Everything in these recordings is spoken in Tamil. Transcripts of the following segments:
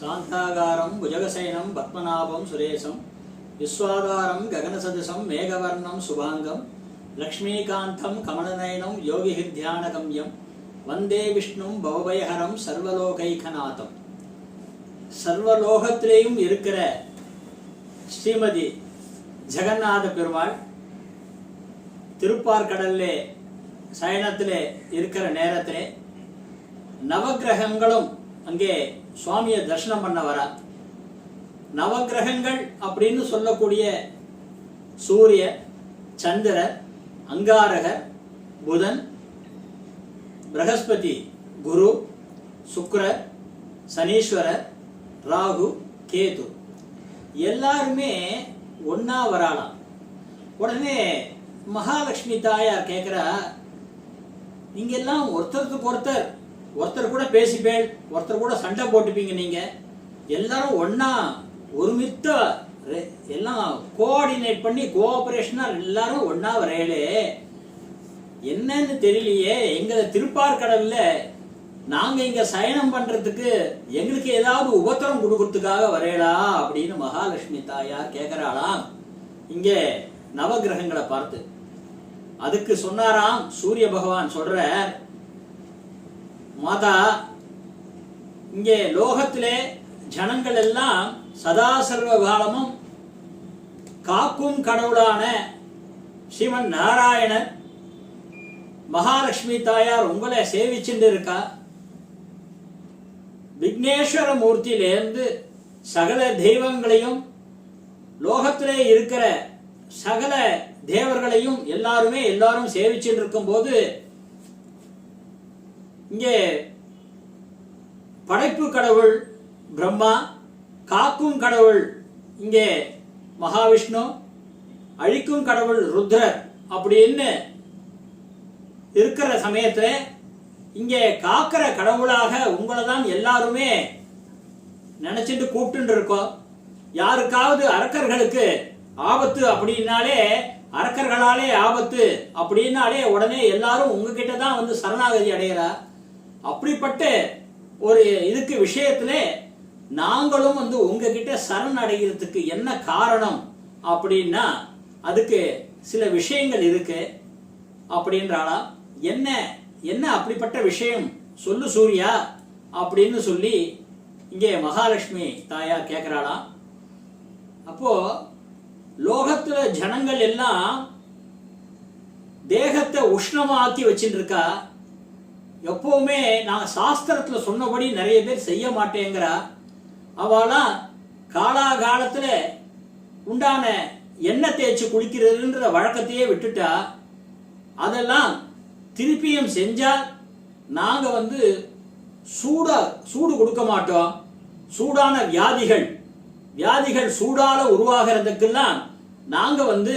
சாந்தாகாரம் புஜகசேனம் பத்மநாபம் சுரேசம் விஸ்வாதாரம் ககனசதசம் மேகவர்ணம் சுபாங்கம் லக்ஷ்மீகாந்தம் கமலநயனம் யோகிஹித்தியானகம்யம் வந்தே விஷ்ணும் பவபயஹரம் சர்வலோகைகநாதம். சர்வலோகத்திலேயும் இருக்கிற ஸ்ரீமதி ஜெகநாத பெருமாள் திருப்பார்கடல்லே சயனத்திலே இருக்கிற நேரத்திலே நவகிரகங்களும் அங்கே சுவாமியை தரிசனம் பண்ண வரா. நவக்கிரகங்கள் அப்படின்னு சொல்லக்கூடிய சூரிய சந்திர அங்காரகர் புதன் பிரகஸ்பதி குரு சுக்கிரர் சனீஸ்வரர் ராகு கேது. எல்லாருமே ஒன்னா வராலாம் உடனே மகாலட்சுமி தாயார் கேட்குறா நீங்க எல்லாம் ஒருத்தருக்கு ஒருத்தர் ஒருத்தர் கூட பேசிப்பேள் ஒருத்தர் கூட சண்டை போட்டுப்பீங்க நீங்க. எல்லாரும் ஒண்ணா ஒருமித்த எல்லாம் கோஆர்டினேட் பண்ணி கோஆபரேஷனா எல்லாரும் ஒன்றா வரையலே. என்னன்னு தெரியலையே எங்களை திருப்பார்கடல்ல நாங்க இங்க சயனம் பண்றதுக்கு எங்களுக்கு ஏதாவது உபத்திரம் கொடுக்கறதுக்காக வரையலா அப்படின்னு மகாலட்சுமி தாயார் கேட்கிறாளாம் இங்க நவகிரகங்களை பார்த்து. அதுக்கு சொன்னாராம் சூரிய பகவான் சொல்ற மாதா இங்கே லோகத்திலே ஜனங்கள் எல்லாம் சதா சர்வ காலமும் காக்கும் கடவுளான சிவன் நாராயணன் மகாலட்சுமி தாயார் உங்களை சேவிச்சுட்டு இருக்கா விக்னேஸ்வர மூர்த்தியிலேருந்து சகல தெய்வங்களையும் லோகத்திலே இருக்கிற சகல தேவர்களையும் எல்லாருமே எல்லாரும் சேவிச்சுட்டு இருக்கும்போது இங்கே படைப்பு கடவுள் பிரம்மா காக்கும் கடவுள் இங்கே மகாவிஷ்ணு அழிக்கும் கடவுள் ருத்ரர் அப்படின்னு இருக்கிற சமயத்தில் இங்கே காக்கிற கடவுளாக உங்களை தான் எல்லாருமே நினைச்சிட்டு கூப்பிட்டு இருக்கோம். யாருக்காவது அரக்கர்களுக்கு ஆபத்து அப்படின்னாலே அரக்கர்களாலே ஆபத்து அப்படின்னாலே உடனே எல்லாரும் உங்ககிட்ட தான் வந்து சரணாகதி அடையிறா? அப்படிப்பட்ட ஒரு இதுக்கு விஷயத்துல நாங்களும் வந்து உங்ககிட்ட சரண் அடைகிறதுக்கு என்ன காரணம் அப்படின்னா அதுக்கு சில விஷயங்கள் இருக்கு. அப்படின்றாளா? என்ன என்ன அப்படிப்பட்ட விஷயம்? சொல்லு சூர்யா அப்படின்னு சொல்லி இங்கே மகாலட்சுமி தாயார் கேட்கிறாளாம் அப்போ லோகத்துல ஜனங்கள் எல்லாம் தேகத்தை உஷ்ணமாக்கி வச்சுட்டு இருக்கா எப்பவுமே நான் சாஸ்திரத்துல சொன்னபடி நிறைய பேர் செய்ய மாட்டேங்கிறா. அவளாம் காலாகாலத்துல உண்டான எண்ணெய் தேய்ச்சி குளிக்கிறதுன்ற வழக்கத்தையே விட்டுட்டா. அதெல்லாம் திருப்பியும் செஞ்சால் நாங்க வந்து சூடாக சூடு கொடுக்க மாட்டோம். சூடான வியாதிகள் வியாதிகள் சூடால உருவாகிறதுக்கெல்லாம் நாங்க வந்து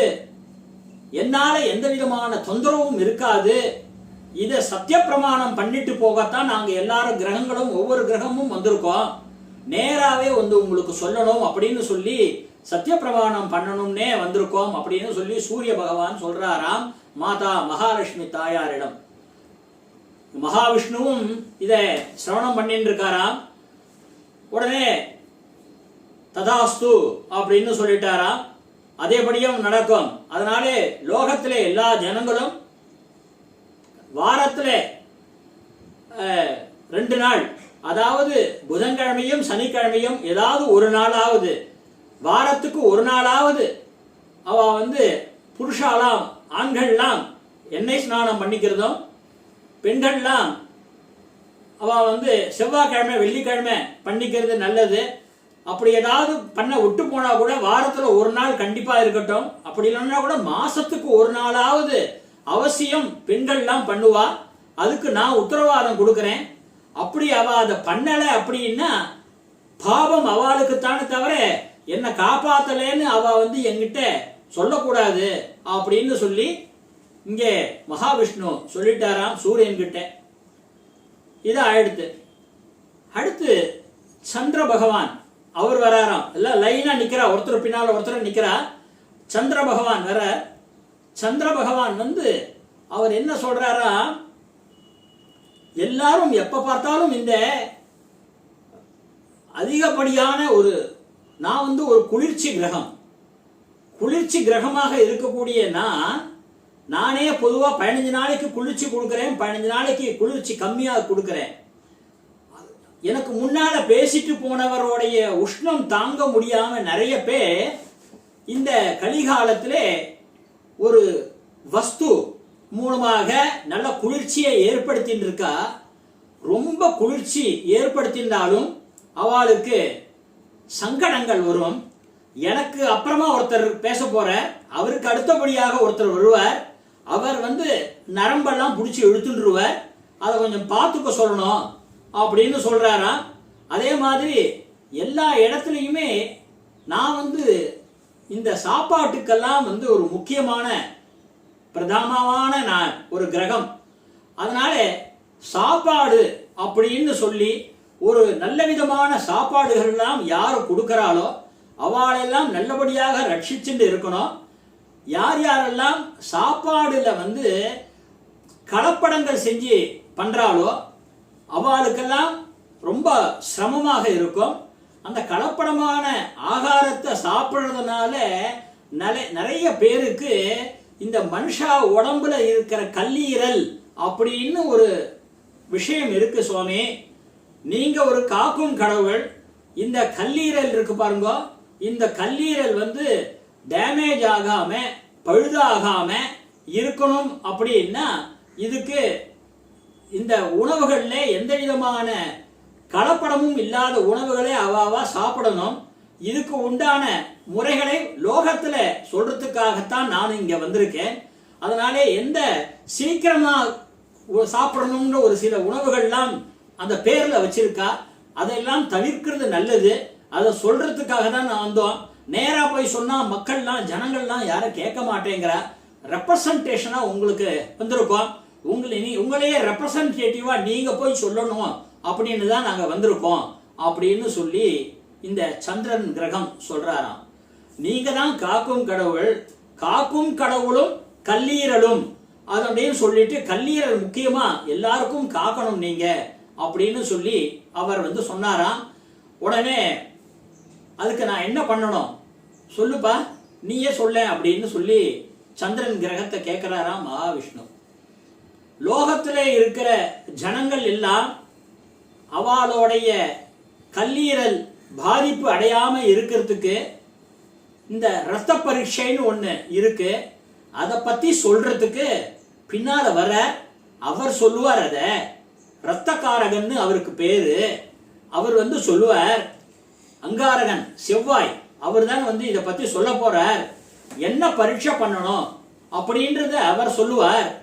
என்னால எந்த விதமான தொந்தரவும் இருக்காது. இதை சத்திய பிரமாணம் பண்ணிட்டு போகத்தான் நாங்க எல்லாரும் கிரகங்களும் ஒவ்வொரு கிரகமும் வந்திருக்கோம். நேராவே வந்து உங்களுக்கு சொல்லணும் அப்படின்னு சொல்லி சத்திய பிரமாணம் பண்ணணும்னே வந்திருக்கோம் அப்படின்னு சொல்லி சூரிய பகவான் சொல்றாராம் மாதா மகாலட்சுமி தாயாரிடம். மகாவிஷ்ணுவும் இதை சிரவணம் பண்ணிட்டு இருக்காராம். உடனே ததாஸ்து அப்படின்னு சொல்லிட்டாராம். அதேபடியும் நடக்கும். அதனாலே லோகத்திலே எல்லா ஜனங்களும் வாரத்தில் ரெண்டு நாள். அதாவது புதன்கிழமையும் சனிக்கிழமையும் ஏதாவது ஒரு நாளாவது. வாரத்துக்கு ஒரு நாளாவது அவ வந்து புருஷாலாம் ஆண்கள்லாம் எண்ணெய் ஸ்நானம் பண்ணிக்கிறதும் பெண்கள்லாம் அவ வந்து செவ்வாய்க்கிழமை வெள்ளிக்கிழமை பண்ணிக்கிறது நல்லது. அப்படி ஏதாவது பண்ண விட்டு போனா கூட வாரத்துல ஒரு நாள் கண்டிப்பா இருக்கட்டும். அப்படி இல்லைன்னா கூட மாசத்துக்கு ஒரு நாளாவது அவசியம் பெண்கள்லாம் பண்ணுவா. அதுக்கு நான் உத்தரவாதம் கொடுக்குறேன். அப்படி அவ அதை பண்ணல அப்படின்னா பாவம் அவளுக்குத்தானே தவிர என்னை காப்பாத்தலேன்னு அவ வந்து என்கிட்ட சொல்லக்கூடாது அப்படின்னு சொல்லி இங்கே மகாவிஷ்ணு சொல்லிட்டாராம் சூரியன்கிட்ட. இது ஆயிடுத்து அடுத்து சந்திர பகவான் அவர் வராராம். எல்லாம் லைனா நிக்கிறா. ஒருத்தர் பின்னால ஒருத்தர் நிக்கிறா. சந்திர பகவான் வர சந்திர பகவான் வந்து அவர் என்ன சொல்றாரா? எல்லாரும் எப்ப பார்த்தாலும் இந்த அதிகப்படியான ஒரு நான் வந்து ஒரு குளிர்ச்சி கிரகம். குளிர்ச்சி கிரகமாக இருக்கக்கூடிய நான் நானே பொதுவாக பதினஞ்சு நாளைக்கு குளிர்ச்சி கொடுக்குறேன் பதினஞ்சு நாளைக்கு குளிர்ச்சி கம்மியாக கொடுக்குறேன். எனக்கு முன்னால் பேசிட்டு போனவருடைய உஷ்ணம் தாங்க முடியாமல் நிறைய பேர் இந்த கலிகாலத்திலே ஒரு வஸ்து மூலமாக நல்ல குளிர்ச்சியை ஏற்படுத்தின்னு இருக்கா ரொம்ப குளிர்ச்சி ஏற்படுத்தியிருந்தாலும் அவளுக்கு சங்கடங்கள் வரும். எனக்கு அப்புறமா ஒருத்தர் பேச போற அவருக்கு அடுத்தபடியாக ஒருத்தர் வருவார். அவர் வந்து நரம்பெல்லாம் பிடிச்சி இழுத்துருவார் அதை கொஞ்சம் பார்த்துக்க சொல்லணும் அப்படின்னு சொல்றாராம். அதே மாதிரி எல்லா இடத்துலையுமே நான் வந்து இந்த சாப்பாட்டுக்கெல்லாம் வந்து ஒரு முக்கியமான பிரதானமான நான் ஒரு கிரகம். அதனால சாப்பாடு அப்படின்னு சொல்லி ஒரு நல்ல விதமான சாப்பாடுகள்லாம் யார் கொடுக்குறாளோ அவளெல்லாம் நல்லபடியாக ரட்சிச்சுட்டு இருக்கணும். யார் யாரெல்லாம் சாப்பாடுல வந்து கலப்படங்கள் செஞ்சு பண்ணுறாளோ அவளுக்கெல்லாம் ரொம்ப சிரமமாக இருக்கும். அந்த கலப்படமான ஆகாரத்தை சாப்பிட்றதுனால நிறைய நிறைய பேருக்கு இந்த மனுஷா உடம்புல இருக்கிற கல்லீரல் அப்படின்னு ஒரு விஷயம் இருக்கு சுவாமி. நீங்க ஒரு காக்கும் கடவுள் இந்த கல்லீரல் இருக்கு பாருங்க. இந்த கல்லீரல் வந்து டேமேஜ் ஆகாம பழுதாகாம இருக்கணும் அப்படின்னா இதுக்கு இந்த உணவுகளில் எந்த விதமான கலப்படமும் இல்லாத உணவுகளை அவாவா சாப்பிடணும். இதுக்கு உண்டான முறைகளை லோகத்துல சொல்றதுக்காகத்தான் நான் இங்க வந்திருக்கேன். அதனாலே எந்த சீக்கிரமா சாப்பிடணுங்கிற சாப்பிடணும்ன்ற ஒரு சில உணவுகள்லாம் அந்த பேர்ல வச்சிருக்கா. அதெல்லாம் தவிர்க்கிறது நல்லது. அதை சொல்றதுக்காக தான் நான் வந்தோம். நேராக போய் சொன்னா மக்கள்லாம் ஜனங்கள்லாம் யாரும் கேட்க மாட்டேங்கிறா. ரெப்ரசன்டேஷனா உங்களுக்கு வந்திருக்கோம். உங்களை நீ உங்களையே ரெப்ரசன்டேட்டிவா நீங்க போய் சொல்லணும். அப்படின்னு தான் நாங்கள் வந்திருக்கோம் அப்படின்னு சொல்லி இந்த சந்திரன் கிரகம் சொல்றாராம். நீங்க தான் காக்கும் கடவுள் காக்கும் கடவுளும் கல்லீரலும். அது அப்படின்னு சொல்லிட்டு கல்லீரல் முக்கியமா எல்லாருக்கும் காக்கணும் நீங்க அப்படின்னு சொல்லி அவர் வந்து சொன்னாராம். உடனே அதுக்கு நான் என்ன பண்ணணும்? சொல்லுப்பா நீயே சொல்ல அப்படின்னு சொல்லி சந்திரன் கிரகத்தை கேட்கிறாராம் மகாவிஷ்ணு. லோகத்திலே இருக்கிற ஜனங்கள் எல்லாம் அவளுடைய கல்லீரல் பாதிப்பு அடையாம இருக்கிறதுக்கு இந்த ரத்த பரீட்சைன்னு ஒன்று இருக்கு. அதை பத்தி சொல்றதுக்கு பின்னால வர அவர் சொல்லுவார் அத. ரத்தக்காரகன்னு அவருக்கு பேரு. அவர் வந்து சொல்லுவார் அங்காரகன் செவ்வாய் அவர் தான் வந்து இதை பத்தி சொல்ல போறார். என்ன பரீட்சை பண்ணணும்? அப்படின்றத அவர் சொல்லுவார்.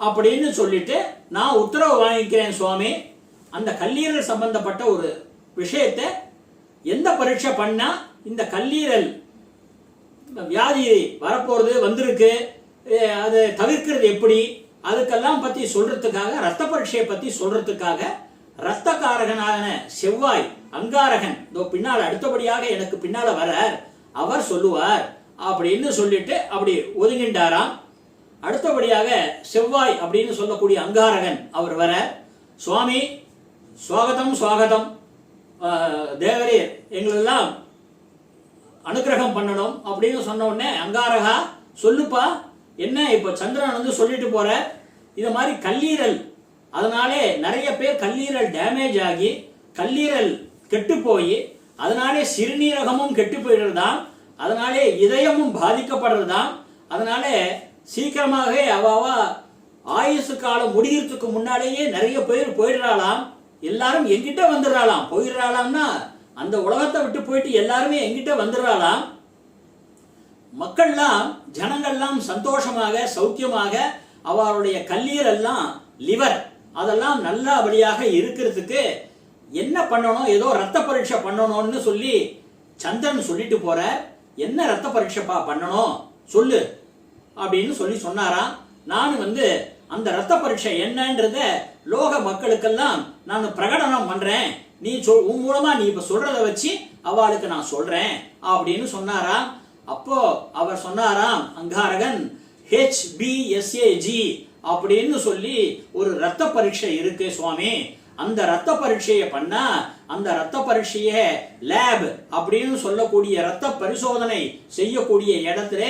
அப்படின்னு சொல்லிட்டு நான் உத்தரவு வாங்கிக்கிறேன் சுவாமி. அந்த கல்லீரல் சம்பந்தப்பட்ட ஒரு விஷயத்தை எந்த பரீட்சை பண்ணா இந்த கல்லீரல் வியாதி வரப்போறது வந்திருக்கு அது தவிர்க்கிறது எப்படி? அதுக்கெல்லாம் பத்தி சொல்றதுக்காக ரத்த பரீட்சையை பத்தி சொல்றதுக்காக ரத்தக்காரகனான செவ்வாய் அங்காரகன் இதோ பின்னால் அடுத்தபடியாக எனக்கு பின்னால வரார் அவர் சொல்லுவார் அப்படின்னு சொல்லிட்டு அப்படி ஒதுங்கின்றாராம். அடுத்தபடியாக செவ்வாய் அப்படின்னு சொல்லக்கூடிய அங்காரகன் அவர் வர சுவாமி சுவாகதம் சுவாகதம். தேவரே எங்களெல்லாம் அனுக்கிரகம் பண்ணணும் அப்படின்னு சொன்ன உடனே அங்காரகா சொல்லுப்பா என்ன இப்போ சந்திரன் வந்து சொல்லிட்டு போற? இது மாதிரி கல்லீரல். அதனாலே நிறைய பேர் கல்லீரல் டேமேஜ் ஆகி கல்லீரல் கெட்டு போய் அதனாலே சிறுநீரகமும் கெட்டு போயிடுறதாம். அதனாலே இதயமும் பாதிக்கப்படுறதாம். அதனாலே சீக்கிரமாகவே அவாவா ஆயுசு காலம் முடிகிறதுக்கு முன்னாலேயே நிறைய பேர் போயிடுறாளாம். எல்லாரும் எங்கிட்ட வந்துடுறாளாம். போயிடுறாளாம்னா அந்த உலகத்தை விட்டு போயிட்டு எல்லாருமே எங்கிட்ட வந்துடுறாளாம். மக்கள்லாம் ஜனங்கள்லாம் சந்தோஷமாக சௌக்கியமாக அவருடைய கல்லீரல்லாம் லிவர் அதெல்லாம் நல்லபடியாக இருக்கிறதுக்கு என்ன பண்ணணும்? ஏதோ ரத்த பரீட்சை பண்ணணும்னு சொல்லி சந்திரன் சொல்லிட்டு போற என்ன ரத்த பரீட்சைப்பா பண்ணணும்? சொல்லு. அப்படின்னு சொல்லி சொன்னாராம். நான் வந்து அந்த ரத்த பரீட்சை என்னன்றத லோக மக்களுக்கெல்லாம் நான் பிரகடனம் பண்றேன். நீ சொல் உன் மூலமா நீ இப்ப சொல்றத வச்சு அவளுக்கு நான் சொல்றேன் அப்படின்னு சொன்னாராம் அப்போ அவர் சொன்னாராம் அங்காரகன் ஹெச்பிஎஸ்ஏஜி அப்படின்னு சொல்லி ஒரு ரத்த பரீட்சை இருக்கு சுவாமி. அந்த ரத்த பரீட்சையை பண்ணா அந்த ரத்த பரீட்சையை லேப் அப்படின்னு சொல்லக்கூடிய ரத்த பரிசோதனை செய்யக்கூடிய இடத்துல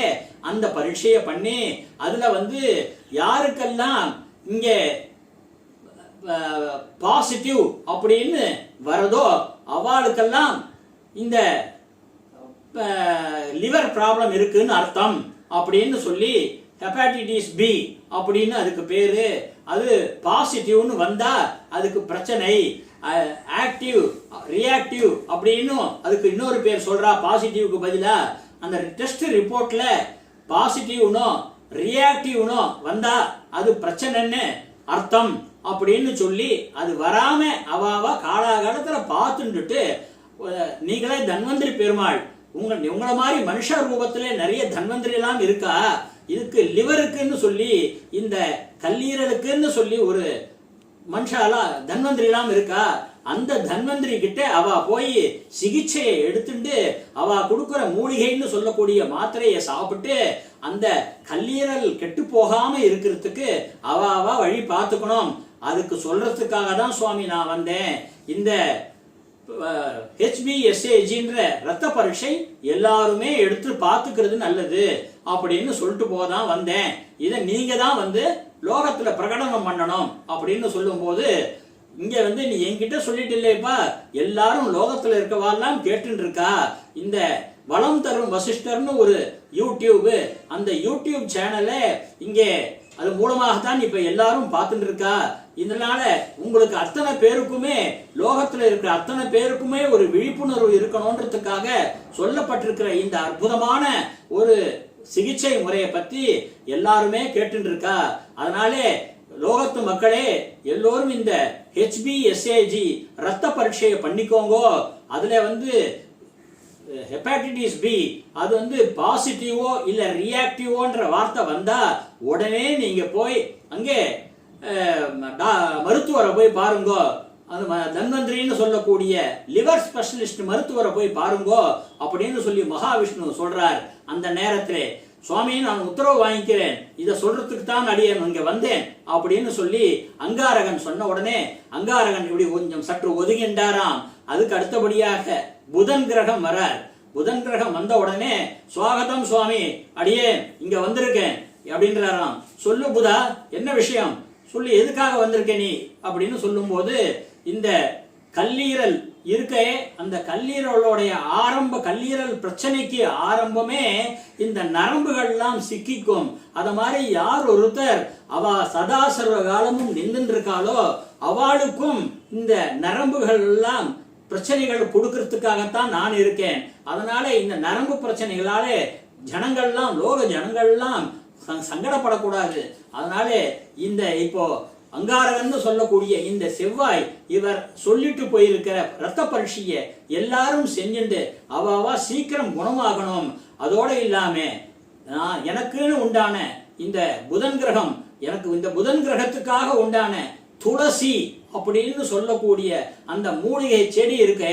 அந்த பரீட்சையை பண்ணி அதுல வந்து யாருக்கெல்லாம் இங்கே பாசிட்டிவ் அப்படின்னு வரதோ அவளுக்கெல்லாம் இந்த லிவர் ப்ராப்ளம் இருக்குன்னு அர்த்தம் அப்படின்னு சொல்லி ஹெப்பாட்டிட்டிஸ் பி அப்படின்னு அதுக்கு பேரு அது பாசிட்டிவ்னு வந்தால் அதுக்கு பிரச்சனை. ஆக்டிவ் ரியாக்டிவ் அப்படின்னும் அதுக்கு இன்னொரு பேர் சொல்கிறா பாசிட்டிவ்க்கு பதிலாக அந்த டெஸ்ட் ரிப்போர்ட்டில் பாசிட்டிவ்னோ ரியாக்டிவ்னோ வந்தால் அது பிரச்சனைன்னு அர்த்தம் அப்படின்னு சொல்லி அது வராம அவாவா காலாகாலத்தில் பார்த்துட்டு நீங்களே தன்வந்திரி பெருமாள் உங்க உங்களை மாதிரி மனுஷ ரூபத்திலே நிறைய தன்வந்திரி எல்லாம் இருக்கா? இதுக்கு லிவருக்குன்னு சொல்லி இந்த கல்லீரலுக்குன்னு சொல்லி ஒரு மனுஷாலா தன்வந்திரிலாம் இருக்கா? அந்த தன்வந்திரி கிட்ட அவ போய் சிகிச்சையை எடுத்துட்டு அவ கொடுக்குற மூலிகைன்னு சொல்லக்கூடிய மாத்திரையை சாப்பிட்டு அந்த கல்லீரல் கெட்டு போகாம இருக்கிறதுக்கு அவ அவ வழி பார்த்துக்கணும். அதுக்கு சொல்றதுக்காக தான் சுவாமி நான் வந்தேன். இந்த ஹெச்பிஎஸ்ஏஜின்ற ரத்த பரீட்சை எல்லாருமே எடுத்து பார்த்துக்கிறது நல்லது அப்படின்னு சொல்லிட்டு போதான் வந்தேன். இதை நீங்க தான் வந்து லோகத்துல பிரகடனம் பண்ணணும் அப்படின்னு சொல்லும்போது இங்க வந்து நீ என்கிட்ட சொல்லிட்டு இல்லையப்பா எல்லாரும் லோகத்துல இருக்கவாலாம் கேட்டுட்டு இருக்கா இந்த வளம் தரும் வசிஷ்டர்னு ஒரு யூடியூப் அந்த யூடியூப் சேனலை இங்கே அது மூலமாகத்தான் இப்ப எல்லாரும் பார்த்துட்டு இருக்கா இதனால உங்களுக்கு அத்தனை பேருக்குமே லோகத்துல இருக்கிற அத்தனை பேருக்குமே ஒரு விழிப்புணர்வு இருக்கணும்ன்றதுக்காக சொல்லப்பட்டிருக்கிற இந்த அற்புதமான ஒரு சிகிச்சை முறையை பற்றி எல்லாருமே கேட்டு இருக்கா அதனாலே லோகத்து மக்களே எல்லோரும் இந்த ஹெச்பிஎஸ்ஏஜி ரத்த பரீட்சையை பண்ணிக்கோங்கோ. அதில் வந்து ஹெப்பாட்டிட்டிஸ் பி அது வந்து பாசிட்டிவோ இல்லை ரியாக்டிவோன்ற வார்த்தை வந்தால் உடனே நீங்கள் போய் அங்கே மருத்துவரை போய் பாருங்கோ. அது ம- தன்வந்திரின்னு சொல்லக்கூடிய லிவர் ஸ்பெஷலிஸ்ட் மருத்துவரை போய் பாருங்கோ அப்படின்னு சொல்லி மகாவிஷ்ணு சொல்றார். அந்த நேரத்திலே சுவாமி நான் உத்தரவு வாங்கிக்கிறேன். இதை சொல்றதுக்கு தான் அடியேன் இங்கே வந்தேன் அப்படின்னு சொல்லி அங்காரகன் சொன்ன உடனே அங்காரகன் இப்படி கொஞ்சம் சற்று ஒதுங்கின்றாராம். அதுக்கு அடுத்தபடியாக புதன் கிரகம் வரார். புதன் கிரகம் வந்த உடனே சுவாகதம் சுவாமி அடியேன் இங்க வந்திருக்கேன் அப்படின்றாராம். சொல்லு புதா என்ன விஷயம்? சொல்லி எதுக்காக வந்திருக்க நீ? அப்படின்னு சொல்லும்போது இந்த கல்லீரல் இருக்கே அந்த கல்லீரலோடைய ஆரம்ப கல்லீரல் பிரச்சனைக்கு ஆரம்பமே இந்த நரம்புகள்லாம் சிக்கிக்கும். அத மாதிரி யார் ஒருத்தர் அவ சதா சர்வ காலமும் நின்றுட்டு இருக்காளோ அவளுக்கும் இந்த நரம்புகள் எல்லாம் பிரச்சனைகள் கொடுக்கறதுக்காகத்தான் நான் இருக்கேன். அதனால இந்த நரம்பு பிரச்சனைகளாலே ஜனங்கள்லாம் லோக ஜனங்கள்லாம் சங்கடப்படக்கூடாது. அதனாலே இந்த இப்போ அங்காரகன்னு சொல்லக்கூடிய இந்த செவ்வாய் இவர் சொல்லிட்டு போயிருக்கிற ரத்த பரீட்சையை எல்லாரும் செஞ்சுண்டு அவாவா சீக்கிரம் குணமாகணும். அதோட இல்லாம நான் எனக்குன்னு உண்டான இந்த புதன் கிரகம் எனக்கு இந்த புதன் கிரகத்துக்காக உண்டான துளசி அப்படின்னு சொல்லக்கூடிய அந்த மூலிகை செடி இருக்க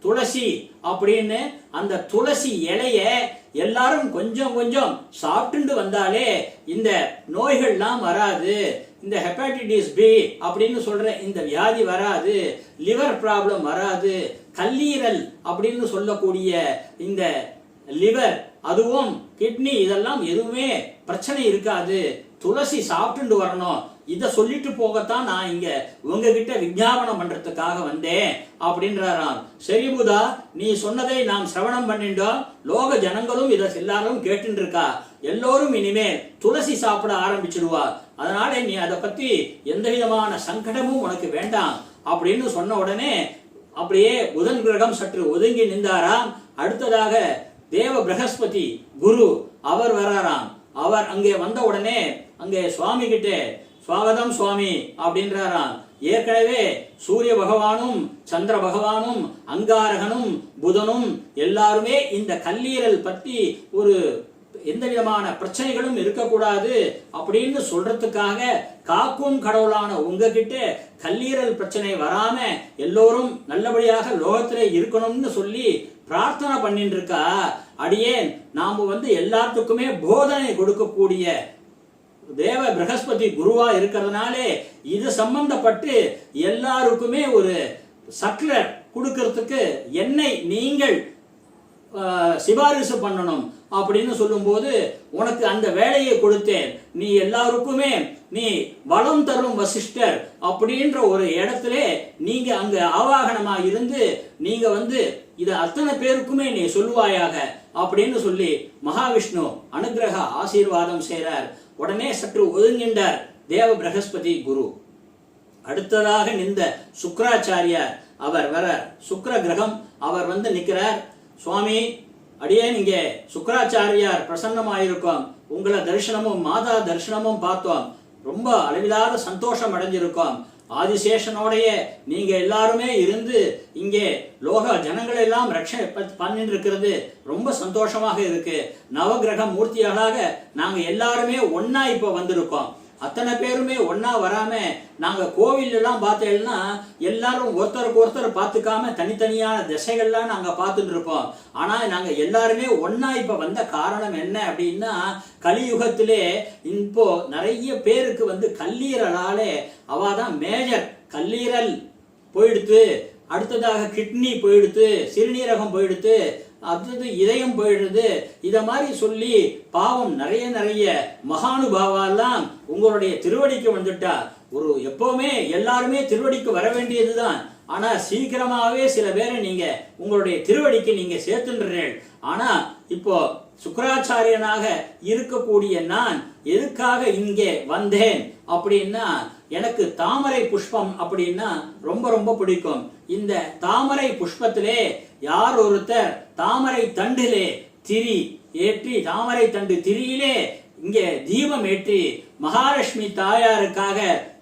துளசி அப்படின்னு அந்த துளசி இலைய எல்லாரும் கொஞ்சம் கொஞ்சம் சாப்பிட்டுண்டு வந்தாலே இந்த நோய்கள்லாம் வராது. இந்த ஹெப்பாட்டிட்டிஸ் பி அப்படின்னு சொல்கிற இந்த வியாதி வராது லிவர் ப்ராப்ளம் வராது கல்லீரல் அப்படின்னு சொல்லக்கூடிய இந்த லிவர் அதுவும் கிட்னி இதெல்லாம் எதுவுமே பிரச்சனை இருக்காது. துளசி சாப்பிட்டுண்டு வரணும். இதை சொல்லிட்டு போகத்தான் நான் இங்க உங்ககிட்ட விஞ்ஞாபனம் பண்றதுக்காக வந்தேன் அப்படின்றாராம். சரி புதா நீ சொன்னதை நாம் சிரவணம் பண்ணிட்டோம். லோக ஜனங்களும் இதை எல்லாரும் கேட்டுருக்கா எல்லோரும் இனிமே துளசி சாப்பிட ஆரம்பிச்சிடுவா. அதனால நீ அதை பத்தி எந்த விதமான சங்கடமும் உனக்கு வேண்டாம் அப்படின்னு சொன்ன உடனே அப்படியே புதன் கிரகம் சற்று ஒதுங்கி நின்றாராம். அடுத்ததாக தேவ பிரகஸ்பதி குரு அவர் வராராம். அவர் அங்கே வந்த உடனே அங்கே சுவாமி கிட்டே சுவாகதம் சுவாமி அப்படின்றாராம். ஏற்கனவே சூரிய பகவானும் சந்திர பகவானும் அங்காரகனும் புதனும் எல்லாருமே இந்த கல்லீரல் பத்தி ஒரு எந்த விதமான பிரச்சனைகளும் இருக்கக்கூடாது அப்படின்னு சொல்றதுக்காக காக்கும் கடவுளான உங்ககிட்ட கல்லீரல் பிரச்சனை வராம எல்லோரும் நல்லபடியாக லோகத்துல இருக்கணும்னு சொல்லி பிரார்த்தனை பண்ணிட்டு இருக்கா அடியேன் நாம வந்து எல்லாத்துக்குமே போதனை கொடுக்கக்கூடிய தேவ பிரகஸ்பதி குருவா இருக்கிறதுனாலே இது சம்பந்தப்பட்டு எல்லாருக்குமே ஒரு சர்க்குலர் கொடுக்கறதுக்கு என்னை நீங்கள் சிபாரிசு பண்ணணும் அப்படின்னு சொல்லும்போது உனக்கு அந்த வேலையை கொடுத்தேன். நீ எல்லாருக்குமே நீ வளம் தரும் வசிஷ்டர் அப்படின்ற ஒரு இடத்துல நீங்க அங்க ஆவாகனமா இருந்து நீங்க வந்து இது அத்தனை பேருக்குமே நீ சொல்லுவாயாக அப்படின்னு சொல்லி மகாவிஷ்ணு அனுக்கிரக ஆசீர்வாதம் செய்கிறார் உடனே சற்று ஒதுங்கின்றார் தேவ பிரகஸ்பதி குரு. அடுத்ததாக நின்ற சுக்கராச்சாரியார் அவர் வர சுக்கர கிரகம் அவர் வந்து நிற்கிறார் சுவாமி அடியே நீங்க சுக்கராச்சாரியார் பிரசன்னமாயிருக்கோம். உங்களை தரிசனமும் மாதா தரிசனமும் பார்த்தோம். ரொம்ப அளவிலாத சந்தோஷம் அடைஞ்சிருக்கோம். ஆதிசேஷனோடைய நீங்க எல்லாருமே இருந்து இங்கே லோக ஜனங்கள் எல்லாம் ரட்ச பண்ணிட்டு இருக்கிறது ரொம்ப சந்தோஷமாக இருக்கு. நவகிரக மூர்த்திகளாக நாங்க எல்லாருமே ஒன்னா இப்ப வந்திருக்கோம். அத்தனை பேருமே ஒன்னா வராம நாங்க கோவில் எல்லாம் பார்த்தேன்னா எல்லாரும் ஒருத்தருக்கு ஒருத்தர் பார்த்துக்காம தனித்தனியான திசைகள்லாம் நாங்க பார்த்துட்டு இருப்போம். ஆனா நாங்க எல்லாருமே ஒன்னா இப்ப வந்த காரணம் என்ன அப்படின்னா கலியுகத்திலே இப்போ நிறைய பேருக்கு வந்து கல்லீரலாலே அவாதான் மேஜர். கல்லீரல் போயிடுத்து அடுத்ததாக கிட்னி போயிடுத்து சிறுநீரகம் போயிடுத்து அது இதயம் போயிடுது. இதை மாதிரி சொல்லி பாவம் நிறைய நிறைய மகானுபாவெல்லாம் உங்களுடைய திருவடிக்கு வந்துட்டா. ஒரு எப்பவுமே எல்லாருமே திருவடிக்கு வர வேண்டியதுதான். ஆனா சீக்கிரமாகவே சில பேரை நீங்க உங்களுடைய திருவடிக்கு நீங்க சேர்த்துன்றீர்கள். ஆனா இப்போ சுக்கராச்சாரியனாக இருக்கக்கூடிய நான் எதுக்காக இங்கே வந்தேன் அப்படின்னா எனக்கு தாமரை புஷ்பம் அப்படின்னா ரொம்ப ரொம்ப பிடிக்கும். இந்த தாமரை புஷ்பத்திலே யார் ஒருத்தர் தாமரை தண்டிலே திரி ஏற்றி தாமரை தண்டு திரியிலே இங்கே தீபம் ஏற்றி மகாலட்சுமி தாயாருக்காக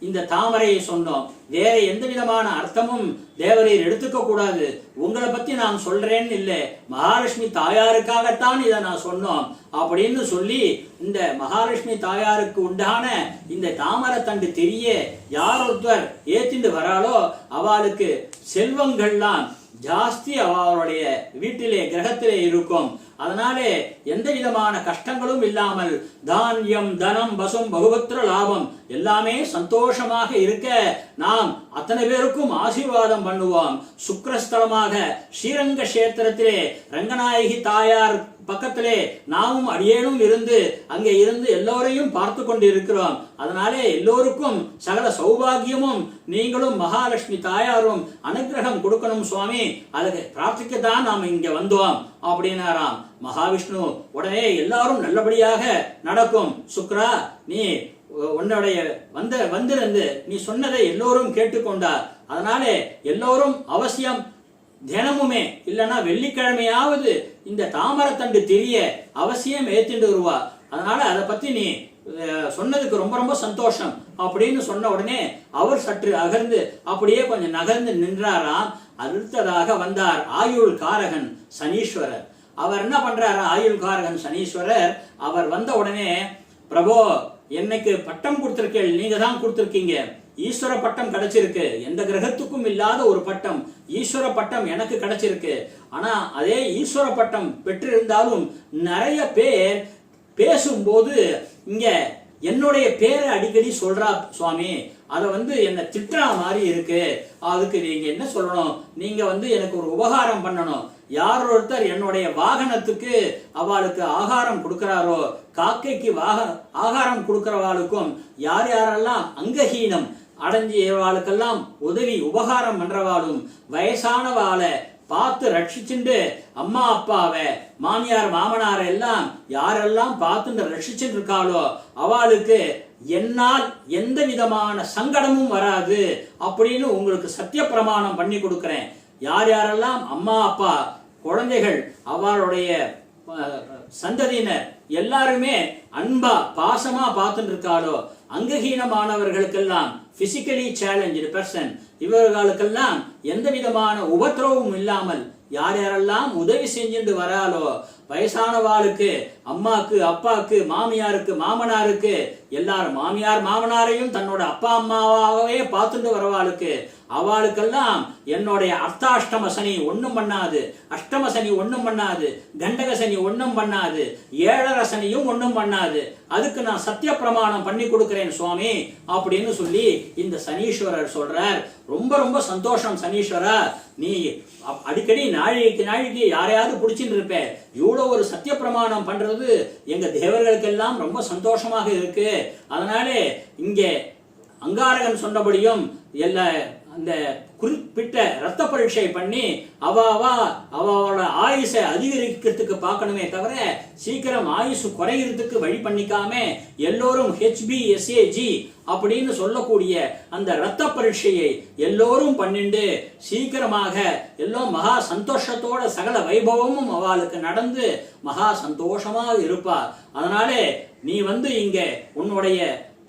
இந்த தாமரையை சொன்னோம். வேற எந்த விதமான அர்த்தமும் தேவரீர் எடுத்துக்க கூடாது. உங்களை பத்தி நான் சொல்றேன்னு இல்லை. மகாலட்சுமி தாயாருக்காகத்தான் இதை நான் சொன்னோம். அப்படின்னு சொல்லி இந்த மகாலட்சுமி தாயாருக்கு உண்டான இந்த தாமரை தண்டு தெரிய யார் ஒருத்தர் ஏத்திண்டு வராளோ அவளுக்கு செல்வங்கள்லாம் ஜாஸ்தி அவருடைய வீட்டிலே கிரகத்திலே இருக்கும். அதனாலே எந்த விதமான கஷ்டங்களும் இல்லாமல் தானியம் தனம் வசம் பகுபத்திர லாபம் எல்லாமே சந்தோஷமாக இருக்க நாம் அத்தனை பேருக்கும் ஆசீர்வாதம் பண்ணுவோம். சுக்ரஸ்தலமாக ஸ்ரீரங்க கஷேத்திரத்திலே ரங்கநாயகி தாயார் பக்கத்திலே நாமும் அடியேனும் இருந்து அங்கே இருந்து எல்லோரையும் பார்த்து கொண்டு இருக்கிறோம் அதனாலே எல்லோருக்கும் சகல சௌபாகியமும் நீங்களும் மகாலட்சுமி தாயாரும் அனுகிரகம் கொடுக்கணும் சுவாமி. அதுக்கு பிரார்த்திக்கத்தான் நாம் இங்க வந்தோம் அப்படின்னாராம். மகாவிஷ்ணு உடனே எல்லாரும் நல்லபடியாக நடக்கும். சுக்ரா நீ உன்னுடைய வந்த வந்திருந்து நீ சொன்னதை எல்லோரும் கேட்டுக்கொண்டார். அதனாலே எல்லோரும் அவசியம் தினமுமே இல்லைன்னா வெள்ளிக்கிழமையாவது இந்த தாமரத்தண்டு தெரிய அவசியம் ஏத்திண்டு வருவா. அதனால அதை பத்தி நீ சொன்னதுக்கு ரொம்ப ரொம்ப சந்தோஷம் அப்படின்னு சொன்ன உடனே அவர் சற்று அகர்ந்து அப்படியே கொஞ்சம் நகர்ந்து நின்றாராம். அடுத்ததாக வந்தார் ஆயுள் காரகன் சனீஸ்வரர். அவர் என்ன பண்றாரு ஆயுள் காரகன் சனீஸ்வரர்? அவர் வந்த உடனே பிரபோ என்னைக்கு பட்டம் கொடுத்திருக்கீள் நீங்க தான் கொடுத்திருக்கீங்க. ஈஸ்வர பட்டம் கிடைச்சிருக்கு. எந்த கிரகத்துக்கும் இல்லாத ஒரு பட்டம். ஈஸ்வர பட்டம் எனக்கு கிடைச்சிருக்கு. ஆனா அதே ஈஸ்வர பட்டம் பெற்றிருந்தாலும் நிறைய பேர் பேசும்போது இங்க என்னுடைய பேரை அடிக்கடி சொல்றா சுவாமி. அதை வந்து என்னை திட்டுறா மாதிரி இருக்கு. அதுக்கு நீங்க என்ன சொல்லணும்? நீங்க வந்து எனக்கு ஒரு உபகாரம் பண்ணணும். யார் ஒருத்தர் என்னுடைய வாகனத்துக்கு அவளுக்கு ஆகாரம் கொடுக்கிறாரோ காக்கைக்கு வாக ஆகாரம் கொடுக்கிறவாளுக்கும் யார் யாரெல்லாம் அங்கஹீனம் அடைஞ்சியவாளுக்கெல்லாம் உதவி உபகாரம் பண்றவாளும் வயசானவாளை பார்த்து ரட்சிச்சுண்டு அம்மா அப்பாவை மாமியார் மாமனார் எல்லாம் யாரெல்லாம் பார்த்து ரட்சிச்சுட்டு இருக்காளோ அவளுக்கு என்னால் எந்த விதமான சங்கடமும் வராது அப்படின்னு உங்களுக்கு சத்திய பிரமாணம் பண்ணி கொடுக்குறேன். யார் யாரெல்லாம் அம்மா அப்பா குழந்தைகள் அவளுடைய சந்ததியினர் எல்லாருமே அன்பா பாசமா பார்த்துட்டு இருக்காளோ அங்ககீனமானவர்களுக்கெல்லாம் பிசிக்கலி சேலஞ்சு பர்சன் இவர்களுக்கெல்லாம் எந்த விதமான உபத்திரவமும் இல்லாமல் யார் யாரெல்லாம் உதவி செஞ்சுட்டு வராலோ வயசானவாளுக்கு அம்மாக்கு அப்பாக்கு மாமியாருக்கு மாமனாருக்கு எல்லாரும் மாமியார் மாமனாரையும் தன்னோட அப்பா அம்மாவாகவே பார்த்துட்டு வரவாளுக்கு அவளுக்கெல்லாம் என்னுடைய அர்த்தாஷ்டம சனி ஒன்றும் பண்ணாது அஷ்டம சனி ஒன்றும் பண்ணாது கண்டக சனி ஒன்றும் பண்ணாது ஏழரை சனியும் ஒன்றும் பண்ணாது. அதுக்கு நான் சத்திய பிரமாணம் பண்ணி கொடுக்கிறேன் சுவாமி அப்படின்னு சொல்லி இந்த சனீஸ்வரர் சொல்றார். ரொம்ப ரொம்ப சந்தோஷம் சனீஸ்வரா. நீ அடிக்கடி நாழிகைக்கு நாழிகை யாரையாவது பிடிச்சின்னு இருப்ப. இவ்வளோ ஒரு சத்திய பிரமாணம் பண்றது எங்க தேவர்களுக்கெல்லாம் ரொம்ப சந்தோஷமாக இருக்கு. அதனாலே இங்கே அங்காரகன் சொன்னபடியும் எல்லா அந்த குறிப்பிட்ட ரத்த பரீட்சை பண்ணி அவாவா அவளோட ஆயுசை அதிகரிக்கிறதுக்கு பார்க்கணுமே தவிர சீக்கிரம் ஆயுசு குறையிறதுக்கு வழி பண்ணிக்காம எல்லோரும் ஹெச்பிஎஸ்ஏஜி அப்படின்னு சொல்லக்கூடிய அந்த ரத்த பரீட்சையை எல்லோரும் பண்ணிண்டு சீக்கிரமாக எல்லாம் மகா சந்தோஷத்தோட சகல வைபவமும் அவளுக்கு நடந்து மகா சந்தோஷமாக இருப்பார் அதனாலே நீ வந்து இங்க உன்னுடைய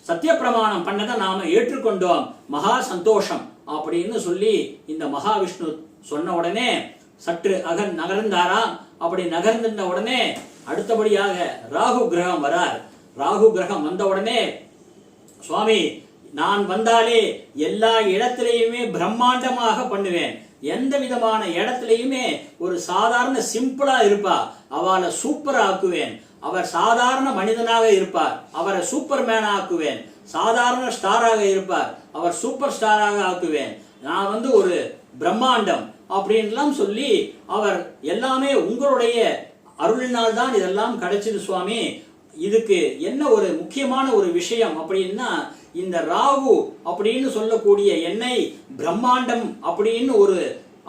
சத்திய பிரமாணம் பண்ணதை நாம ஏற்றுக்கொண்டோம். மகா சந்தோஷம். அப்படின்னு சொல்லி இந்த மகாவிஷ்ணு சொன்ன உடனே சற்று அகன் நகர்ந்தாராம் அப்படி நகர்ந்திருந்த உடனே அடுத்தபடியாக ராகு கிரகம் வரார். ராகு கிரகம் வந்த உடனே சுவாமி நான் வந்தாலே எல்லா இடத்திலையுமே பிரம்மாண்டமாக பண்ணுவேன். எந்த விதமான இடத்துலையுமே ஒரு சாதாரண சிம்பிளா இருப்பா. அவளை சூப்பர் ஆக்குவேன். அவர் சாதாரண மனிதனாக இருப்பார். அவரை சூப்பர் மேன் ஆக்குவேன். சாதாரண ஸ்டாராக இருப்பார். அவர் சூப்பர் ஸ்டாராக ஆக்குவேன். நான் வந்து ஒரு பிரம்மாண்டம் அப்படின்லாம் சொல்லி அவர் எல்லாமே உங்களுடைய அருளினால் தான் இதெல்லாம் கிடைச்சது சுவாமி. இதுக்கு என்ன ஒரு முக்கியமான ஒரு விஷயம் அப்படின்னா இந்த ராகு அப்படின்னு சொல்லக்கூடிய எண்ணெய் பிரம்மாண்டம் அப்படின்னு ஒரு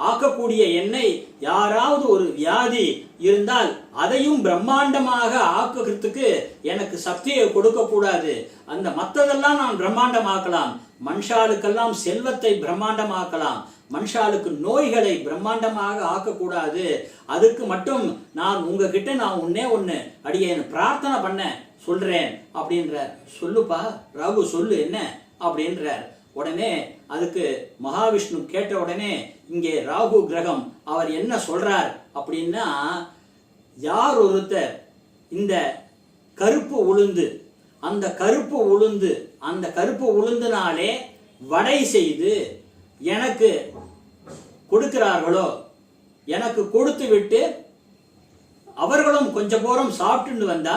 ஆக்கக்கூடிய எண்ணெய் யாராவது ஒரு வியாதி இருந்தால் அதையும் பிரம்மாண்டமாக ஆக்குறதுக்கு எனக்கு சக்தியை கொடுக்க கூடாது அந்த மற்றதெல்லாம் நான் பிரம்மாண்டமாக்கலாம். மனுஷாளுக்கெல்லாம் செல்வத்தை பிரம்மாண்டமாக்கலாம். மனுஷாளுக்கு நோய்களை பிரம்மாண்டமாக ஆக்கக்கூடாது. அதுக்கு மட்டும் நான் உங்ககிட்ட நான் ஒன்னே ஒன்று அடியேன் பிரார்த்தனை பண்ண சொல்றேன் அப்படின்றார் சொல்லுப்பா. ரகு சொல்லு என்ன அப்படின்றார். உடனே அதுக்கு மகாவிஷ்ணு கேட்ட உடனே இங்கே ராகு கிரகம் அவர் என்ன சொல்றார்? அப்படின்னா யார் ஒருத்தர் இந்த கருப்பு உளுந்து அந்த கருப்பு உளுந்து அந்த கருப்பு உளுந்துனாலே வடை செய்து எனக்கு கொடுக்கிறார்களோ? எனக்கு கொடுத்து விட்டு அவர்களும் கொஞ்ச போரம் சாப்பிட்டுட்டு வந்தா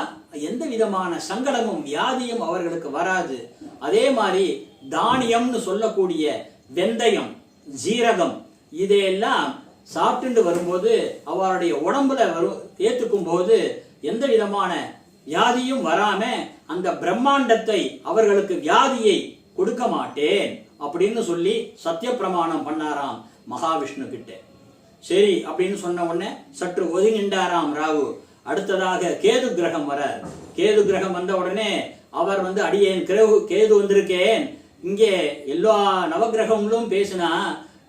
எந்த விதமான சங்கடமும் வியாதியும் அவர்களுக்கு வராது. அதே மாதிரி தானியம்னு சொல்லக்கூடிய வெந்தயம் ஜீரகம் இதையெல்லாம் சாப்பிட்டு வரும்போது அவருடைய உடம்புல வரும் ஏத்துக்கும் போது எந்த விதமான வியாதியும் வராம அந்த பிரம்மாண்டத்தை அவர்களுக்கு வியாதியை கொடுக்க மாட்டேன் அப்படின்னு சொல்லி சத்திய பிரமாணம் பண்ணாராம் மகாவிஷ்ணு கிட்ட. சரி அப்படின்னு சொன்ன உடனே சற்று ஒதுங்கின்றாராம் ராகு அடுத்ததாக கேது கிரகம் வர கேது கிரகம் வந்த உடனே அவர் வந்து அடியேன் கிரகு கேது வந்திருக்கேன் இங்கே எல்லா நவகிரகங்களும் பேசினா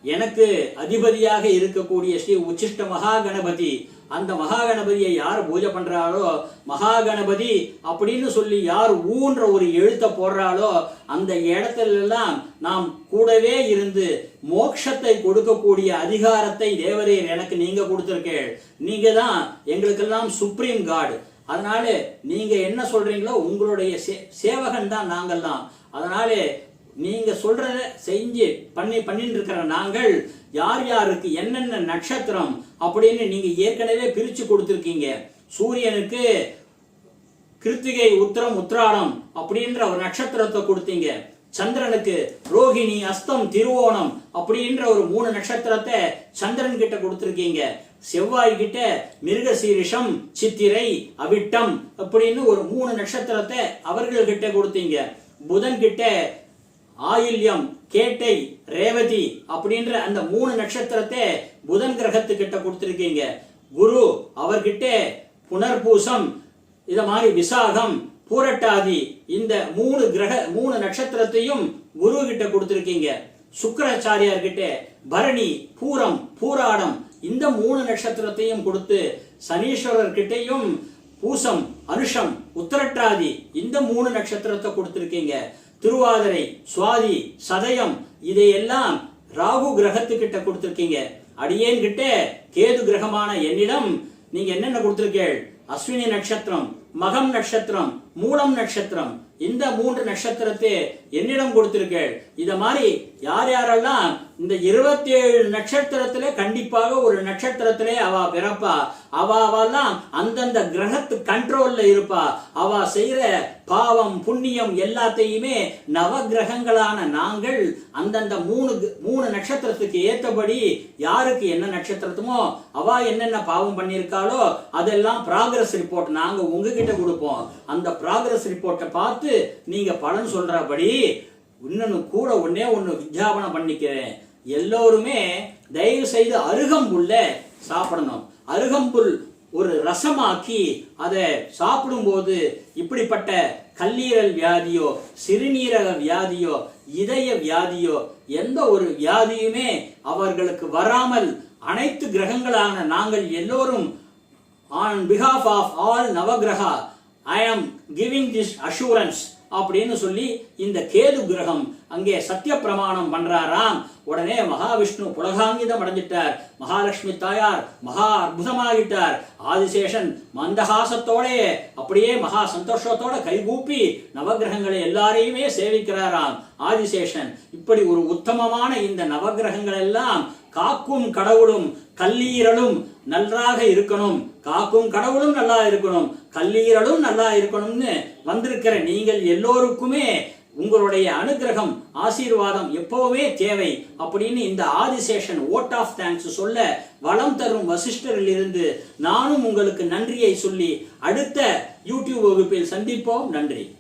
எனக்கு அதிபதியாக இருக்கக்கூடிய ஸ்ரீ உச்சிஷ்ட மகா கணபதி அந்த மகா கணபதியை யார் பூஜை பண்றாளோ மகா கணபதி அப்படின்னு சொல்லி யார் ஊன்ற ஒரு எழுத்தை போடுறாளோ அந்த இடத்துல எல்லாம் நாம் கூடவே இருந்து மோட்சத்தை கொடுக்கக்கூடிய அதிகாரத்தை தேவரீர் எனக்கு நீங்க கொடுத்துருக்கேள். நீங்க தான் எங்களுக்கெல்லாம் சுப்ரீம் காடு அதனால நீங்க என்ன சொல்றீங்களோ உங்களுடைய சே- சேவகன் தான் நாங்கெல்லாம் அதனாலே நீங்க சொல்றத செஞ்சு பண்ணி பண்ணிட்டு இருக்கிற நாங்கள் யார் யாருக்கு என்னென்ன நட்சத்திரம் அப்படின்னு நீங்க ஏற்கனவே பிரிச்சு கொடுத்துருக்கீங்க. சூரியனுக்கு கிருத்திகை உத்திரம் உத்திராடம் அப்படின்ற ஒரு நட்சத்திரத்தை கொடுத்தீங்க. சந்திரனுக்கு ரோகிணி அஸ்தம் திருவோணம் அப்படின்ற ஒரு மூணு நட்சத்திரத்தை சந்திரன் கிட்ட கொடுத்துருக்கீங்க. செவ்வாய் கிட்ட மிருகசீரிஷம் சித்திரை அவிட்டம் அப்படின்னு ஒரு மூணு நட்சத்திரத்தை அவர்கள் கிட்ட கொடுத்தீங்க. புதன் கிட்ட ஆயில்யம் கேட்டை ரேவதி அப்படின்ற அந்த மூணு நட்சத்திரத்தை புதன் கிரகத்துக்கிட்ட கொடுத்துருக்கீங்க. குரு அவர்கிட்ட புனர்பூசம் இத மாதிரி விசாகம் பூரட்டாதி இந்த மூணு கிரக மூணு நட்சத்திரத்தையும் குரு கிட்ட கொடுத்துருக்கீங்க. சுக்கராச்சாரியார்கிட்ட பரணி பூரம் பூராடம் இந்த மூணு நட்சத்திரத்தையும் கொடுத்து சனீஸ்வரர்கிட்டையும் பூசம் அனுஷம் உத்தரட்டாதி இந்த மூணு நட்சத்திரத்தை கொடுத்துருக்கீங்க. திருவாதிரை சுவாதி சதயம் இதையெல்லாம் ராகு கிரகத்துக்கிட்ட கொடுத்துருக்கீங்க. அடியேன் கிட்ட கேது கிரகமான என்னிடம் நீங்க என்னென்ன கொடுத்திருக்கீள் அஸ்வினி நட்சத்திரம் மகம் நட்சத்திரம் மூலம் நட்சத்திரம் இந்த மூன்று நட்சத்திரத்தை என்னிடம் கொடுத்திருக்கேள். இத மாதிரி யார் யாரெல்லாம் இந்த இருபத்தி ஏழு நட்சத்திரத்திலே கண்டிப்பாக ஒரு நட்சத்திரத்திலே அவ பிறப்பா. அவ அவெல்லாம் அந்தந்த கிரகத்து கண்ட்ரோல்ல இருப்பா. அவ செய்யற பாவம் புண்ணியம் எல்லாத்தையுமே நவ கிரகங்களான நாங்கள் அந்தந்த மூணு மூணு நட்சத்திரத்துக்கு ஏத்தபடி யாருக்கு என்ன நட்சத்திரத்துமோ அவ என்னென்ன பாவம் பண்ணியிருக்காளோ அதெல்லாம் ப்ராகிரஸ் ரிப்போர்ட் நாங்க உங்ககிட்ட கொடுப்போம். அந்த ப்ராகிரஸ் ரிப்போர்ட்டை பார்த்து நீங்க பலன் சொல்றபடி இன்னொன்னு கூட ஒண்ணே ஒண்ணு விஞ்ஞாபனம் பண்ணிக்கிறேன். எல்லோருமே தயவு செய்து அருகம்புல்ல சாப்பிடணும். அருகம்புல் ஒரு ரசமாக்கி அதை சாப்பிடும்போது இப்படிப்பட்ட கல்லீரல் வியாதியோ சிறுநீரக வியாதியோ இதய வியாதியோ எந்த ஒரு வியாதியுமே அவர்களுக்கு வராமல் அனைத்து கிரகங்களான நாங்கள் எல்லோரும் on behalf of all Navagraha I am giving this assurance அப்படின்னு சொல்லி இந்த கேது கிரகம் அங்கே சத்திய பிரமாணம் பண்றாராம். உடனே மகாவிஷ்ணு புலகாங்கிதம் அடைஞ்சிட்டார். மகாலட்சுமி தாயார் மகா அற்புதமாகிட்டார். ஆதிசேஷன் மந்தஹாசத்தோடே அப்படியே மகா சந்தோஷத்தோட கைகூப்பி நவகிரகங்களை எல்லாரையுமே சேவிக்கிறாராம். ஆதிசேஷன் இப்படி ஒரு உத்தமமான இந்த நவகிரகங்கள் எல்லாம் காக்கும் கடவுளும் கல்லீரலும் நன்றாக இருக்கணும். காக்கும் கடவுளும் நல்லா இருக்கணும். கல்லீரலும் நல்லா இருக்கணும்னு வந்திருக்கிற நீங்கள் எல்லோருக்குமே உங்களுடைய அனுகிரகம் ஆசீர்வாதம் எப்பவுமே தேவை அப்படின்னு இந்த ஆதிசேஷன் ஓட் ஆஃப் தேங்க்ஸ் சொல்ல வளம் தரும் வசிஷ்டரில் இருந்து நானும் உங்களுக்கு நன்றியை சொல்லி அடுத்த யூடியூப் வகுப்பில் சந்திப்போம். நன்றி.